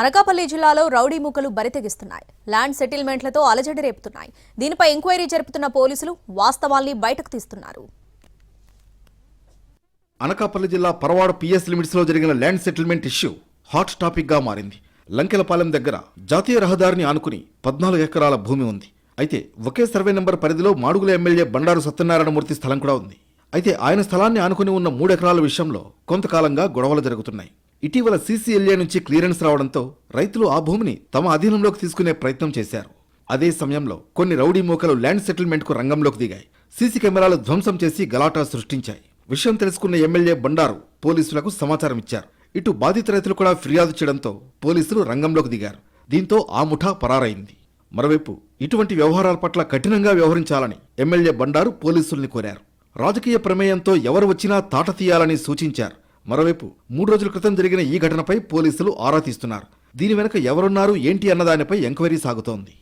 అనకాపల్లి జిల్లాలో రౌడీ మూకలు బరితెగిస్తున్నాయి. ల్యాండ్ సెటిల్మెంట్లతో అలజడి రేపుతున్నాయి. దీనిపై ఎంక్వైరీ జరుపుతున్న పోలీసులు వాస్తవాల్ని బయటకు తీస్తున్నారు. అనకాపల్లి జిల్లా పరవాడ పిఎస్ లిమిట్స్లో జరిగిన ల్యాండ్ సెటిల్మెంట్ ఇష్యూ హాట్ టాపిక్గా మారింది. లంకెలపాలెం దగ్గర జాతీయ రహదారిని ఆనుకుని పద్నాలుగు ఎకరాల భూమి ఉంది. అయితే ఒకే సర్వే నెంబర్ పరిధిలో మాడుగుల ఎమ్మెల్యే బండారు సత్యనారాయణమూర్తి స్థలం కూడా ఉంది. అయితే ఆయన స్థలాన్ని ఆనుకుని ఉన్న మూడు ఎకరాల విషయంలో కొంతకాలంగా గొడవలు జరుగుతున్నాయి. ఇటీవల సీసీఎల్ఏ నుంచి క్లియరెన్స్ రావడంతో రైతులు ఆ భూమిని తమ అధీనంలోకి తీసుకునే ప్రయత్నం చేశారు. అదే సమయంలో కొన్ని రౌడీ మూకలు ల్యాండ్ సెటిల్మెంట్కు రంగంలోకి దిగాయి. సీసీ కెమెరాలు ధ్వంసం చేసి గలాటా సృష్టించాయి. విషయం తెలుసుకున్న ఎమ్మెల్యే బండారు పోలీసులకు సమాచారం ఇచ్చారు. ఇటు బాధిత రైతులు కూడా ఫిర్యాదు చేయడంతో పోలీసులు రంగంలోకి దిగారు. దీంతో ఆ ముఠా పరారైంది. మరోవైపు ఇటువంటి వ్యవహారాల పట్ల కఠినంగా వ్యవహరించాలని ఎమ్మెల్యే బండారు పోలీసుల్ని కోరారు. రాజకీయ ప్రమేయంతో ఎవరు వచ్చినా తాట తీయాలని సూచించారు. మరోవైపు మూడు రోజుల క్రితం జరిగిన ఈ ఘటనపై పోలీసులు ఆరా తీస్తున్నారు. దీని వెనుక ఎవరున్నారు ఏంటి అన్నదానిపై ఎంక్వైరీ సాగుతోంది.